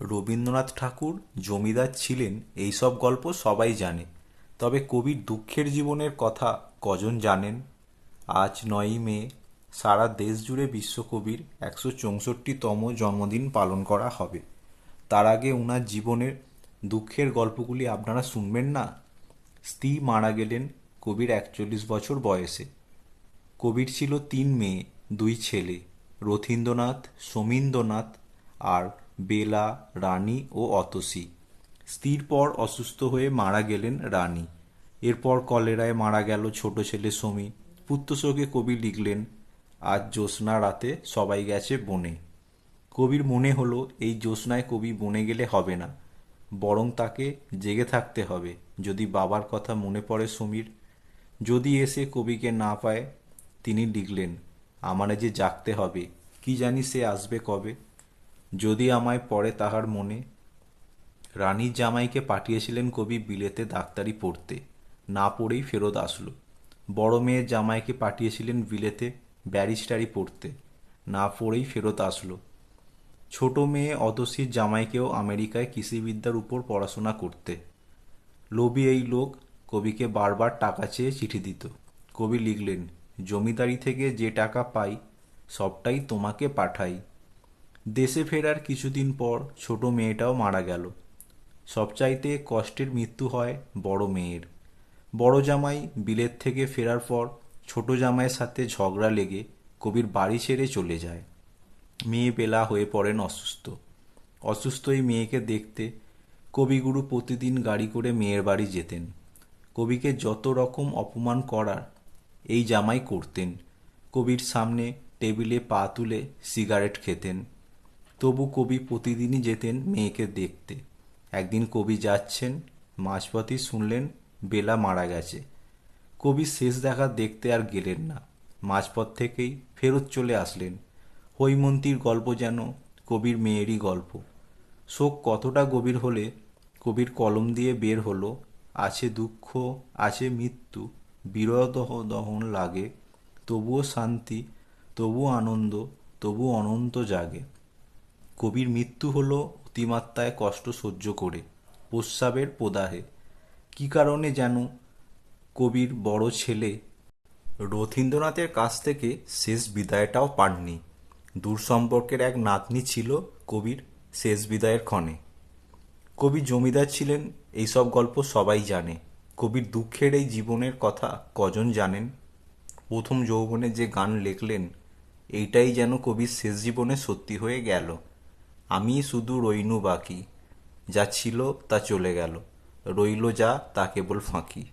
রবীন্দ্রনাথ ঠাকুর জমিদার ছিলেন এইসব গল্প সবাই জানে। তবে কবির দুঃখের জীবনের কথা কজন জানেন? আজ নয়ই মে, সারা দেশ জুড়ে বিশ্বকবির একশো চৌষট্টিতম জন্মদিন পালন করা হবে। তার আগে ওনার জীবনের দুঃখের গল্পগুলি আপনারা শুনবেন না? স্ত্রী মারা গেলেন কবির একচল্লিশ বছর বয়সে। কবির ছিল তিন মেয়ে, দুই ছেলে, রথীন্দ্রনাথ, সমীন্দ্রনাথ আর বেলা, রানী ও অতসী। স্ত্রীর পর অসুস্থ হয়ে মারা গেলেন রানী। এরপর কলেরায় মারা গেল ছোট ছেলে সমী। পুত্রশোকে কবি লিখলেন, আজ জ্যোৎস্না রাতে সবাই গেছে বনে। কবির মনে হলো, এই জ্যোৎস্নায় কবি বনে গেলে হবে না। বরং তাকে জেগে থাকতে হবে। যদি বাবার কথা মনে পড়ে সমীর, যদি এসে কবিকে না পায়, তিনি লিখলেন, আমারে যে জাগতে হবে, কি জানি সে আসবে কবে? যদি আমায় পড়ে তাহার মনে। রানীর জামাইকে পাঠিয়েছিলেন কবি বিলেতে ডাক্তারি পড়তে। না পড়েই ফেরত আসলো। বড় মেয়ের জামাইকে পাঠিয়েছিলেন বিলেতে ব্যারিস্টারি পড়তে। না পড়েই ফেরত আসলো। ছোট মেয়ে অতসীর জামাইকেও আমেরিকায় কৃষিবিদ্যার উপর পড়াশোনা করতে। লোভী এই লোক কবিকে বারবার টাকা চেয়ে চিঠি দিত। কবি লিখলেন, জমিদারি থেকে যে টাকা পাই, সবটাই তোমাকে পাঠাই। দেশে ফেরার কিছুদিন পর ছোট মেয়েটাও মারা গেল। সবচাইতে কষ্টের মৃত্যু হয় বড় মেয়ের। বড় জামাই বিলেত থেকে ফেরার পর ছোট জামাইয়ের সাথে ঝগড়া লেগে কবির বাড়ি ছেড়ে চলে যায়। মেয়ে বেলা হয়ে পড়েন অসুস্থ। অসুস্থ এই মেয়েকে দেখতে কবিগুরু প্রতিদিন গাড়ি করে মেয়ের বাড়ি যেতেন। কবিকে যত রকম অপমান করার এই জামাই করতেন। কবির সামনে টেবিলে পা তুলে সিগারেট খেতেন। তবু কবি প্রতিদিনই যেতেন মেয়েকে দেখতে। একদিন কবি যাচ্ছেন মাঝপথই শুনলেন বেলা মারা গেছে। কবি শেষ দেখা দেখতে আর গেলেন না। মাঝপথ থেকেই ফেরত চলে আসলেন। হৈমন্তীর গল্প যেন কবির মেয়েরই গল্প। শোক কতটা গভীর হলে কবির কলম দিয়ে বের হলো, আছে দুঃখ, আছে মৃত্যু, বিরহ দহন লাগে, তবুও শান্তি, তবুও আনন্দ তবু অনন্ত জাগে। কবির মৃত্যু হল অতিমাত্রায় কষ্ট সহ্য করে, প্রস্রাবের প্রদাহে। কি কারণে যেন কবির বড় ছেলে রথীন্দ্রনাথের কাছ থেকে শেষ বিদায়টাও পাননি। দূর সম্পর্কের এক নাতনি ছিল কবির শেষ বিদায়ের ক্ষণে। কবি জমিদার ছিলেন, এইসব গল্প সবাই জানে। কবির দুঃখের এই জীবনের কথা কজন জানেন? প্রথম যৌবনে যে গান লেখলেন, এইটাই যেন কবির শেষ জীবনে সত্যি হয়ে গেল। আমি শুধু রইনু বাকি যা ছিল তা চলে গেল রইল যা তা কেবল ফাঁকি।